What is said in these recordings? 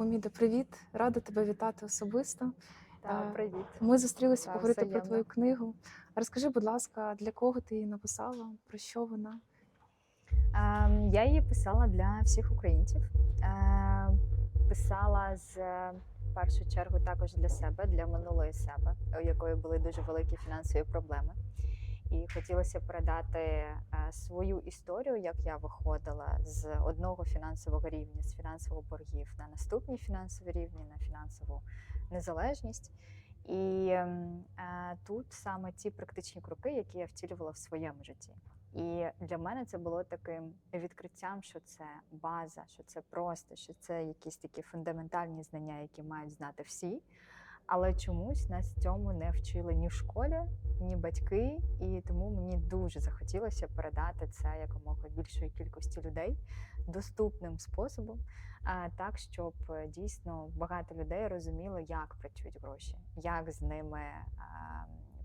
Уміда, привіт! Рада тебе вітати особисто. Та, Е, привіт. Ми зустрілися Та, поговорити про твою книгу. Розкажи, будь ласка, для кого ти її написала? Про що вона? Ем, Я її писала для всіх українців. Е, Писала з е, в першу чергу також для себе, для минулої себе, у якої були дуже великі фінансові проблеми. І хотілося передати е, свою історію, як я виходила з одного фінансового рівня, з фінансових боргів на наступні фінансові рівні, на фінансову незалежність. І е, тут саме ті практичні кроки, які я втілювала в своєму житті. І для мене це було таким відкриттям, що це база, що це просто, що це якісь такі фундаментальні знання, які мають знати всі. Але чомусь нас цьому не вчили ні в школі, ні батьки, і тому мені дуже захотілося передати це якомога більшої кількості людей доступним способом, так щоб е, дійсно багато людей розуміло, як працюють гроші, як з ними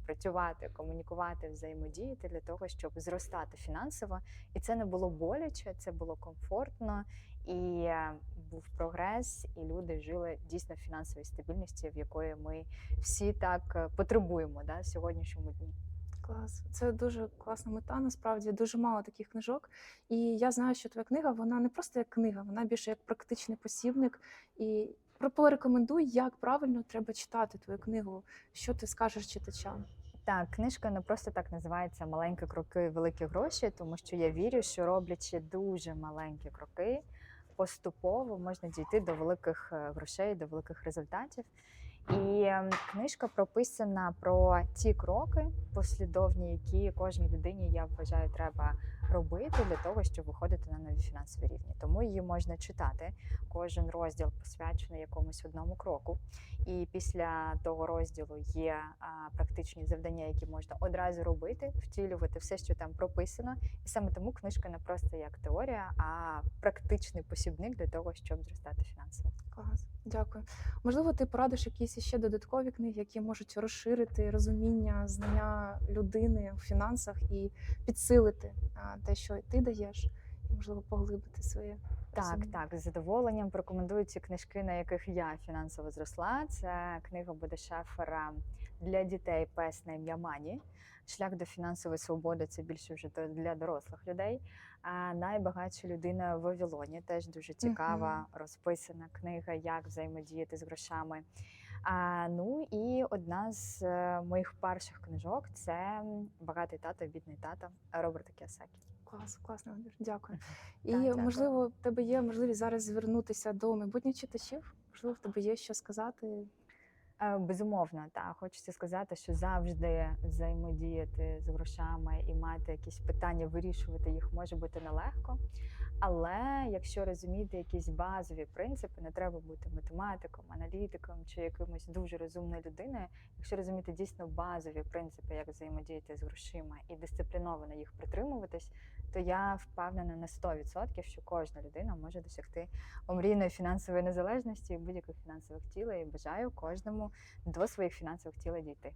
працювати, комунікувати, взаємодіяти для того, щоб зростати фінансово. І це не було боляче, це було комфортно і е, був прогрес, і люди жили дійсно в фінансовій стабільності, в якої ми всі так е, потребуємо да, в сьогоднішньому дні. Клас. Це дуже класна мета. Насправді дуже мало таких книжок. І я знаю, що твоя книга вона не просто як книга, вона більше як практичний посібник. І порекомендуй, як правильно треба читати твою книгу. Що ти скажеш читачам? Так, книжка не просто так називається Маленькі кроки, великі гроші, тому що я вірю, що роблячи дуже маленькі кроки, поступово можна дійти до великих е, грошей, до великих результатів. І ем, книжка прописана про ті кроки послідовні, які кожній людині я вважаю треба робити для того, щоб виходити на нові фінансові рівні. Тому її можна читати. Кожен розділ посвячений якомусь одному кроку. І після того розділу є а, практичні завдання, які можна одразу робити, втілювати все, що там прописано. І саме тому книжка не просто як теорія, а практичний посібник для того, щоб зростати фінансово. Клас, дякую. Можливо, ти порадиш якісь ще додаткові книги, які можуть розширити розуміння, знання людини у фінансах і підсилити а, те, що ти даєш, і можливо поглибити своє. Так, так, з задоволенням порекомендую ці книжки, на яких я фінансово зросла. Це книга буде Шефера для дітей пес на ім'я Мані. Шлях до фінансової свободи це більше вже для дорослих людей. А найбагатша людина в Вавилоні теж дуже цікава, розписана книга, як взаємодіяти з грошами. А, ну і одна з е, моїх перших книжок це Багатий тато, бідний тато Роберта Кіосакі. Клас, класний вибір. Дякую. І Так, можливо, в тебе є можливість зараз звернутися до майбутніх читачів. Можливо, в тебе є що сказати. Е, Безумовно, так хочеться сказати, що завжди взаємодіяти з грошами і мати якісь питання, вирішувати їх може бути нелегко. Але якщо розуміти якісь базові принципи, не треба бути математиком, аналітиком чи якимось дуже розумною людиною. Якщо розуміти дійсно базові принципи, як взаємодіяти з грошима і дисципліновано їх притримуватись, то я впевнена на 100%, що кожна людина може досягти омрійної фінансової незалежності і будь-яких фінансових цілей. І бажаю кожному до своїх фінансових цілей дійти.